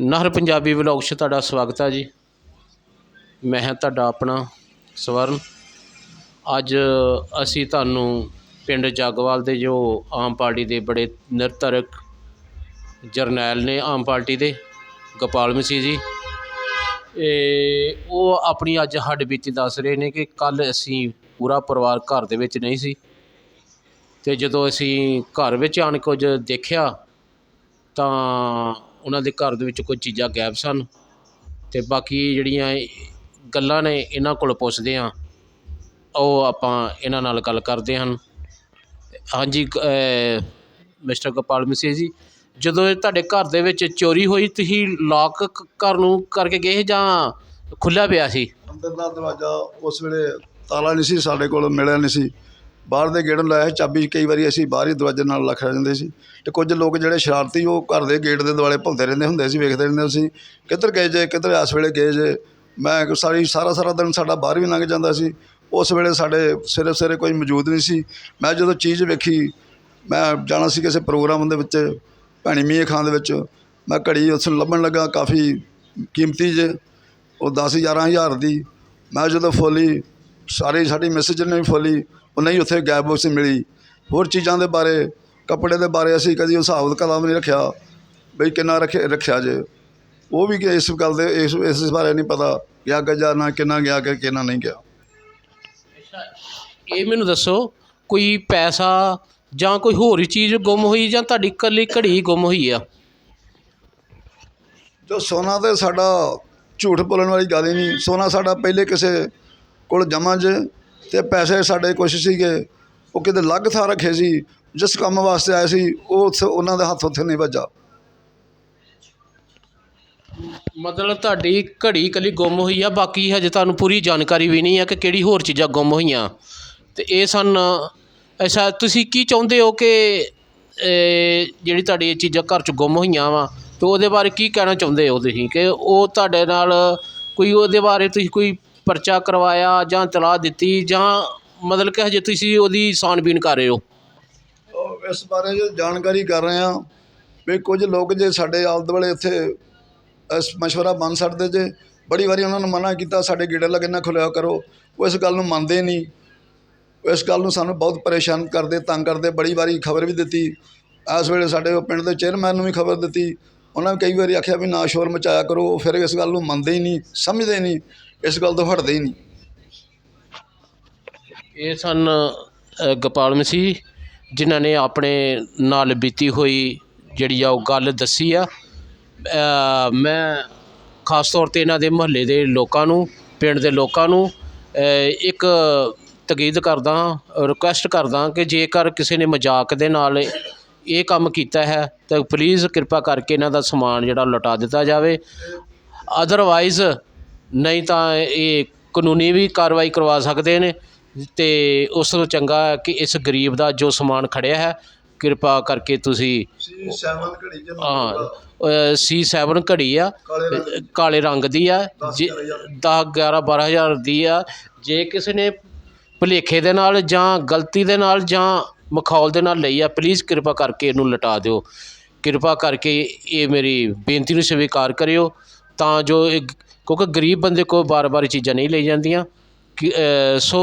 ਨਹਿਰ ਪੰਜਾਬੀ ਵਲੌਗ 'ਚ ਤੁਹਾਡਾ ਸਵਾਗਤ ਹੈ ਜੀ। ਮੈਂ ਹਾਂ ਤੁਹਾਡਾ ਆਪਣਾ ਸਵਰਨ। ਅੱਜ ਅਸੀਂ ਤੁਹਾਨੂੰ ਪਿੰਡ ਜਗਵਾਲ ਦੇ ਜੋ ਆਮ ਪਾਰਟੀ ਦੇ ਬੜੇ ਨਿਰਧਾਰਕ ਜਰਨੈਲ ਨੇ ਆਮ ਪਾਰਟੀ ਦੇ, ਗੋਪਾਲ ਮਸੀਹ ਜੀ। ਇਹ ਉਹ ਆਪਣੀ ਅੱਜ ਹੱਡ ਹੱਡਬੀਤੀ ਦੱਸ ਰਹੇ ਨੇ ਕਿ ਕੱਲ ਅਸੀਂ ਪੂਰਾ ਪਰਿਵਾਰ ਘਰ ਦੇ ਵਿੱਚ ਨਹੀਂ ਸੀ। ਤੇ ਜਦੋਂ ਅਸੀਂ ਘਰ ਵਿੱਚ ਆਣ ਕੁਝ ਦੇਖਿਆ ਤਾਂ ਉਹਨਾਂ ਦੇ ਘਰ ਦੇ ਵਿੱਚ ਕੁਝ ਚੀਜ਼ਾਂ ਗਾਇਬ ਸਨ ਅਤੇ ਬਾਕੀ ਜਿਹੜੀਆਂ ਗੱਲਾਂ ਨੇ ਇਹਨਾਂ ਕੋਲ ਪੁੱਛਦੇ ਹਾਂ, ਉਹ ਆਪਾਂ ਇਹਨਾਂ ਨਾਲ ਗੱਲ ਕਰਦੇ ਹਨ ਹਾਂਜੀ ਮਿਸਟਰ ਗੋਪਾਲ ਮਸੀਹ ਜੀ, ਜਦੋਂ ਇਹ ਤੁਹਾਡੇ ਘਰ ਦੇ ਵਿੱਚ ਚੋਰੀ ਹੋਈ, ਤੁਸੀਂ ਲੋਕ ਘਰ ਨੂੰ ਕਰਕੇ ਗਏ ਜਾਂ ਖੁੱਲ੍ਹਾ ਪਿਆ ਸੀ? ਅੰਦਰ ਦਾ ਦਰਵਾਜ਼ਾ ਉਸ ਵੇਲੇ ਤਾਲਾ ਨਹੀਂ ਸੀ, ਸਾਡੇ ਕੋਲ ਮਿਲਿਆ ਨਹੀਂ ਸੀ। ਬਾਹਰ ਦੇ ਗੇਟ ਨੂੰ ਲਾਇਆ ਸੀ, ਚਾਬੀ ਕਈ ਵਾਰੀ ਅਸੀਂ ਬਾਹਰ ਹੀ ਦਰਵਾਜ਼ੇ ਨਾਲ ਲੱਖ ਜਾਂਦੇ ਸੀ। ਅਤੇ ਕੁਝ ਲੋਕ ਜਿਹੜੇ ਸ਼ਰਾਰਤੀ ਉਹ ਘਰ ਦੇ ਗੇਟ ਦੇ ਦੁਆਲੇ ਭੌਂਦੇ ਰਹਿੰਦੇ ਹੁੰਦੇ ਸੀ ਵੇਖਦੇ ਰਹਿੰਦੇ ਸੀ ਕਿੱਧਰ ਗਏ ਜੇ ਕਿੱਧਰ ਇਸ ਵੇਲੇ ਗਏ ਜੇ। ਮੈਂ ਸਾਰੀ ਸਾਰਾ ਸਾਰਾ ਦਿਨ ਸਾਡਾ ਬਾਹਰ ਵੀ ਲੰਘ ਜਾਂਦਾ ਸੀ। ਉਸ ਵੇਲੇ ਸਾਡੇ ਸਿਰੇ ਸਿਰੇ ਕੋਈ ਮੌਜੂਦ ਨਹੀਂ ਸੀ। ਮੈਂ ਜਦੋਂ ਚੀਜ਼ ਵੇਖੀ ਮੈਂ ਜਾਣਾ ਸੀ ਕਿਸੇ ਪ੍ਰੋਗਰਾਮ ਦੇ ਵਿੱਚ ਭੈਣੀ ਮੀਆਂ ਖਾਂ ਦੇ ਵਿੱਚ। ਮੈਂ ਘੜੀ ਉਸ ਨੂੰ ਲੱਭਣ ਲੱਗਾ ਕਾਫੀ ਕੀਮਤੀ ਜੇ ਉਹ 10 11 ਹਜ਼ਾਰ ਦੀ। ਮੈਂ ਜਦੋਂ ਫੋਲੀ ਸਾਰੀ ਸਾਡੀ ਮੈਸੇਜ ਨੇ ਵੀ ਫੋਲੀ ਉਹ ਨਹੀਂ ਉੱਥੇ ਗੈਪ ਬਾਕਸ ਮਿਲੀ। ਹੋਰ ਚੀਜ਼ਾਂ ਦੇ ਬਾਰੇ ਕੱਪੜੇ ਦੇ ਬਾਰੇ ਅਸੀਂ ਕਦੀ ਹਿਸਾਬ ਕਦਮ ਨਹੀਂ ਰੱਖਿਆ ਬਈ ਕਿੰਨਾ ਰੱਖੇ ਰੱਖਿਆ ਜੇ। ਉਹ ਵੀ ਕਿ ਇਸ ਗੱਲ ਦੇ ਇਸ ਇਸ ਬਾਰੇ ਨਹੀਂ ਪਤਾ ਕਿ ਅੱਗੇ ਜਾਣਾ ਕਿੰਨਾ ਗਿਆ ਕਿ ਕਿੰਨਾ ਨਹੀਂ ਗਿਆ। ਇਹ ਮੈਨੂੰ ਦੱਸੋ ਕੋਈ ਪੈਸਾ ਜਾਂ ਕੋਈ ਹੋਰ ਹੀ ਚੀਜ਼ ਗੁੰਮ ਹੋਈ ਜਾਂ ਤੁਹਾਡੀ ਇਕੱਲੀ ਘੜੀ ਗੁੰਮ ਹੋਈ ਆ? ਜੋ ਸੋਨਾ ਤੇ ਸਾਡਾ ਝੂਠ ਬੋਲਣ ਵਾਲੀ ਗੱਲ ਹੀ ਨਹੀਂ। ਸੋਨਾ ਸਾਡਾ ਪਹਿਲੇ ਕਿਸੇ ਕੋਲ ਜਮ੍ਹਾਂ ਜੇ ਅਤੇ ਪੈਸੇ ਸਾਡੇ ਕੁਛ ਸੀਗੇ, ਉਹ ਕਿਤੇ ਅਲੱਗ ਥਾਂ ਰੱਖੇ ਸੀ, ਜਿਸ ਕੰਮ ਵਾਸਤੇ ਆਏ ਸੀ, ਉਹ ਉੱਥੇ ਉਹਨਾਂ ਦੇ ਹੱਥ ਉੱਥੇ ਨਹੀਂ ਵੱਜਾ। ਮਤਲਬ ਤੁਹਾਡੀ ਘੜੀ ਇਕੱਲੀ ਗੁੰਮ ਹੋਈ ਆ, ਬਾਕੀ ਹਜੇ ਤੁਹਾਨੂੰ ਪੂਰੀ ਜਾਣਕਾਰੀ ਵੀ ਨਹੀਂ ਆ ਕਿ ਕਿਹੜੀ ਹੋਰ ਚੀਜ਼ਾਂ ਗੁੰਮ ਹੋਈਆਂ। ਤੇ ਇਹ ਸਨ, ਅੱਛਾ, ਤੁਸੀਂ ਕੀ ਚਾਹੁੰਦੇ ਹੋ ਕਿ ਜਿਹੜੀ ਤੁਹਾਡੀ ਇਹ ਚੀਜ਼ਾਂ ਘਰ 'ਚ ਗੁੰਮ ਹੋਈਆਂ ਵਾ, ਤੇ ਉਹਦੇ ਬਾਰੇ ਕੀ ਕਹਿਣਾ ਚਾਹੁੰਦੇ ਹੋ ਤੁਸੀਂ? ਕਿ ਉਹ ਤੁਹਾਡੇ ਨਾਲ ਕੋਈ ਉਹਦੇ ਬਾਰੇ ਤੁਸੀਂ ਕੋਈ ਪਰਚਾ ਕਰਵਾਇਆ ਜਾਂ ਤਲਾਹ ਦਿੱਤੀ ਜਾਂ ਮਤਲਬ ਕਿ ਹਜੇ ਤੁਸੀਂ ਉਹਦੀ ਛਾਣਬੀਣ ਕਰ ਰਹੇ ਹੋ? ਉਹ ਇਸ ਬਾਰੇ ਜੋ ਜਾਣਕਾਰੀ ਕਰ ਰਹੇ ਹਾਂ ਵੀ ਕੁਝ ਲੋਕ ਜੇ ਸਾਡੇ ਆਲੇ ਦੁਆਲੇ ਇੱਥੇ ਇਸ ਮਸ਼ਵਰਾ ਮੰਨ ਸਕਦੇ ਜੇ, ਬੜੀ ਵਾਰੀ ਉਹਨਾਂ ਨੂੰ ਮਨਾ ਕੀਤਾ, ਸਾਡੇ ਗੇੜੇ ਲੱਗੇ ਨਾ ਖੁੱਲਿਆ ਕਰੋ। ਉਹ ਇਸ ਗੱਲ ਨੂੰ ਮੰਨਦੇ ਨਹੀਂ। ਇਸ ਗੱਲ ਨੂੰ ਸਾਨੂੰ ਬਹੁਤ ਪਰੇਸ਼ਾਨ ਕਰਦੇ, ਤੰਗ ਕਰਦੇ, ਬੜੀ ਵਾਰੀ ਖਬਰ ਵੀ ਦਿੱਤੀ। ਇਸ ਵੇਲੇ ਸਾਡੇ ਪਿੰਡ ਦੇ ਚੇਅਰਮੈਨ ਨੂੰ ਵੀ ਖਬਰ ਦਿੱਤੀ। ਉਹਨਾਂ ਨੇ ਕਈ ਵਾਰੀ ਆਖਿਆ ਵੀ ਨਾ ਸ਼ੋਰ ਮਚਾਇਆ ਕਰੋ, ਉਹ ਫਿਰ ਇਸ ਗੱਲ ਨੂੰ ਮੰਨਦੇ ਹੀ ਨਹੀਂ, ਸਮਝਦੇ ਨਹੀਂ। ਇਸ ਗੱਲ ਤੋਂ ਹਟਦੇ ਹੀ ਨਹੀਂ। ਇਹ ਸਨ ਅ, ਗੋਪਾਲ ਮਸੀਹ ਜਿਨ੍ਹਾਂ ਨੇ ਆਪਣੇ ਨਾਲ ਬੀਤੀ ਹੋਈ ਜਿਹੜੀ ਆ ਉਹ ਗੱਲ ਦੱਸੀ ਆ। ਅ, ਮੈਂ ਖਾਸ ਤੌਰ ਤੇ ਇਹਨਾਂ ਦੇ ਮੁਹੱਲੇ ਦੇ ਲੋਕਾਂ ਨੂੰ ਪਿੰਡ ਦੇ ਲੋਕਾਂ ਨੂੰ ਅ, ਇੱਕ ਤਕੀਦ ਕਰਦਾ ਹਾਂ ਰਿਕੁਐਸਟ ਕਰਦਾ ਕਿ ਜੇਕਰ ਕਿਸੇ ਨੇ ਮਜ਼ਾਕ ਦੇ ਨਾਲ ਇਹ ਕੰਮ ਕੀਤਾ ਹੈ ਤਾਂ ਪਲੀਜ਼ ਕਿਰਪਾ ਕਰਕੇ ਇਹਨਾਂ ਦਾ ਸਮਾਨ ਜਿਹੜਾ ਲੁਟਾ ਦਿੱਤਾ ਜਾਵੇ। ਅਦਰਵਾਈਜ਼ ਨਹੀਂ ਤਾਂ ਇਹ ਕਾਨੂੰਨੀ ਵੀ ਕਾਰਵਾਈ ਕਰਵਾ ਸਕਦੇ ਨੇ ਤੇ ਉਸ ਤੋਂ ਚੰਗਾ ਹੈ ਕਿ ਇਸ ਗਰੀਬ ਦਾ ਜੋ ਸਮਾਨ ਖੜਿਆ ਹੈ ਕਿਰਪਾ ਕਰਕੇ ਤੁਸੀਂ ਸੈਵਨ ਹਾਂ ਸੀ 7 ਘੜੀ ਆ ਕਾਲੇ ਰੰਗ ਦੀ। ਆ ਜੇ 10 11 12000 ਦੀ ਆ। ਜੇ ਕਿਸੇ ਨੇ ਭੁਲੇਖੇ ਦੇ ਨਾਲ ਜਾਂ ਗਲਤੀ ਦੇ ਨਾਲ ਜਾਂ ਮਖੌਲ ਦੇ ਨਾਲ ਲਈ ਆ ਪਲੀਜ਼ ਕਿਰਪਾ ਕਰਕੇ ਇਹਨੂੰ ਲਟਾ ਦਿਓ। ਕਿਰਪਾ ਕਰਕੇ ਇਹ ਮੇਰੀ ਬੇਨਤੀ ਨੂੰ ਸਵੀਕਾਰ ਕਰਿਓ। ਤਾਂ ਜੋ ਇਹ ਕਿਉਂਕਿ ਗਰੀਬ ਬੰਦੇ ਕੋਲ ਵਾਰ ਵਾਰ ਇਹ ਚੀਜ਼ਾਂ ਨਹੀਂ ਲਈ ਜਾਂਦੀਆਂ। ਕਿ ਸੋ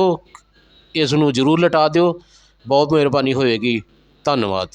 ਇਸ ਨੂੰ ਜ਼ਰੂਰ ਲਟਾ ਦਿਓ। ਬਹੁਤ ਮਿਹਰਬਾਨੀ ਹੋਵੇਗੀ ਧੰਨਵਾਦ।